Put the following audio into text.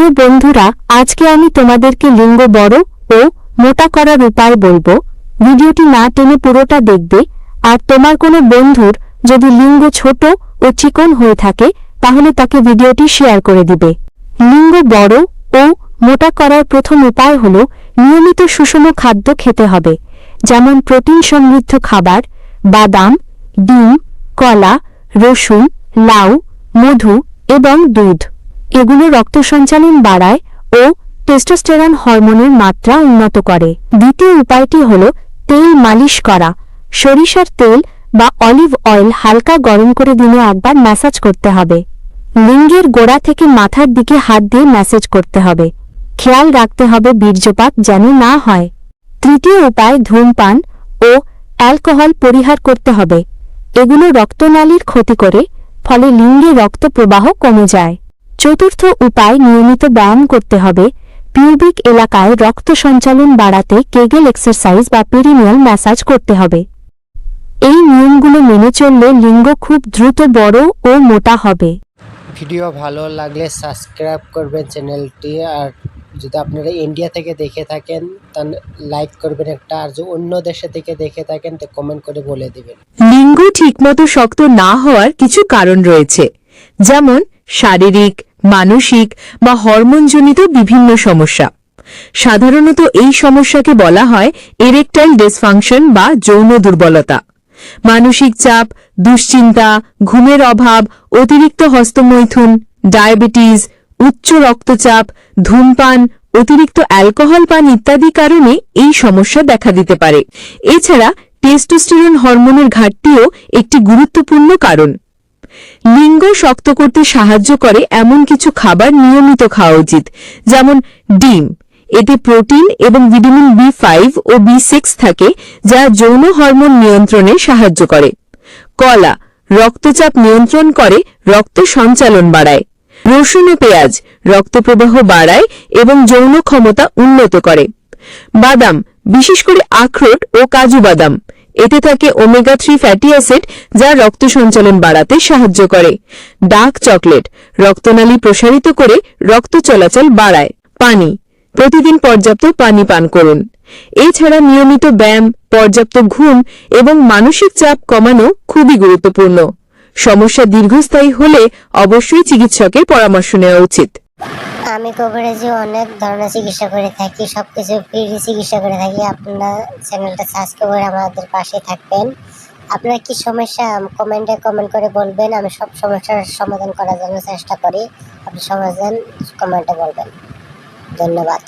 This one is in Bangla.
প্রিয় বন্ধুরা, আজকে আমি তোমাদেরকে লিঙ্গ বড় ও মোটা করার উপায় বলব। ভিডিওটি না টেনে পুরোটা দেখবে। আর তোমার কোনো বন্ধুর যদি লিঙ্গ ছোট ও চিকন হয়ে থাকে, তাহলে তাকে ভিডিওটি শেয়ার করে দিবে। লিঙ্গ বড় ও মোটা করার প্রথম উপায় হল নিয়মিত সুষম খাদ্য খেতে হবে। যেমন প্রোটিন সমৃদ্ধ খাবার, বাদাম, ডিম, কলা, রসুন, লাউ, মধু এবং দুধ। এগুলো রক্ত সঞ্চালন বাড়ায় ও টেস্টোস্টেরন হরমোনের মাত্রা উন্নত করে। দ্বিতীয় উপায়টি হল তেল মালিশ করা। সরিষার তেল বা অলিভ অয়েল হালকা গরম করে দিনে একবার ম্যাসাজ করতে হবে। লিঙ্গের গোড়া থেকে মাথার দিকে হাত দিয়ে ম্যাসেজ করতে হবে। খেয়াল রাখতে হবে বীর্যপাত যেন না হয়। তৃতীয় উপায় ধূমপান ও অ্যালকোহল পরিহার করতে হবে। এগুলো রক্তনালীর ক্ষতি করে, ফলে লিঙ্গে রক্ত প্রবাহ কমে যায়। চতুর্থ উপায় নিয়মিত ব্যায়াম করতে হবে। পিউবিক এলাকায় রক্ত সঞ্চালন বাড়াতে কেগেল এক্সারসাইজ বা পেরিনিয়াল ম্যাসাজ করতে হবে। এই নিয়মগুলো মেনে চললে লিঙ্গ খুব দ্রুত বড় ও মোটা হবে। ভিডিও ভালো লাগলে সাবস্ক্রাইব করবেন চ্যানেলটি। আর যদি আপনারা ইন্ডিয়া থেকে দেখে থাকেন তাহলে লাইক করবেন একটা। আর যদি অন্য দেশে থেকে দেখে থাকেন তো কমেন্ট করে বলে দিবেন। লিঙ্গ ঠিকমতো শক্ত না হওয়ার কিছু কারণ রয়েছে। যেমন শারীরিক মানসিক বা হরমোনজনিত বিভিন্ন সমস্যা। সাধারণত এই সমস্যাকে বলা হয় এরেকটাইল ডিসফাংশন বা যৌন দুর্বলতা। মানসিক চাপ, দুশ্চিন্তা, ঘুমের অভাব, অতিরিক্ত হস্তমৈথুন, ডায়াবেটিস, উচ্চ রক্তচাপ, ধূমপান, অতিরিক্ত অ্যালকোহল পান ইত্যাদি কারণে এই সমস্যা দেখা দিতে পারে। এছাড়া টেস্টোস্টেরন হরমোনের ঘাটতিও একটি গুরুত্বপূর্ণ কারণ। লিঙ্গ শক্ত করতে সাহায্য করে এমন কিছু খাবার নিয়মিত খাওয়া উচিত, যেমন ডিম। এতে প্রোটিন এবং ভিটামিন বি ফাইভ ও বি সিক্স থাকে, যা যৌন হরমোন নিয়ন্ত্রণে সাহায্য করে। কলা, রক্তচাপ নিয়ন্ত্রণ করে, রক্ত সঞ্চালন বাড়ায়। রসুন ও পেঁয়াজ, রক্তপ্রবাহ বাড়ায় এবং যৌন ক্ষমতা উন্নত করে। বাদাম, বিশেষ করে আখরোট ও কাজু বাদাম। এতে থাকে ওমেগা থ্রি ফ্যাটি অ্যাসিড যা রক্ত সঞ্চালন বাড়াতে সাহায্য করে। ডার্ক চকলেট রক্তনালী প্রসারিত করে রক্ত চলাচল বাড়ায়। পানি, প্রতিদিন পর্যাপ্ত পানি পান করুন। এছাড়া নিয়মিত ব্যায়াম, পর্যাপ্ত ঘুম এবং মানসিক চাপ কমানো খুবই গুরুত্বপূর্ণ। সমস্যা দীর্ঘস্থায়ী হলে অবশ্যই চিকিৎসকের পরামর্শ নেওয়া উচিত। আমি কভারেজে অনেক ধরনের চিকিৎসা করে থাকি সব কিছু ফ্রি চিকিৎসা করে থাকি। আপনারা চ্যানেলটা সাবস্ক্রাইব করে আমাদের পাশে থাকবেন। আপনার কি সমস্যা কমেন্টে কমেন্ট করে বলবেন। আমি সব সমস্যার সমাধান করার জন্য চেষ্টা করি। আপনি সমাধান কমেন্টে বলবেন। ধন্যবাদ।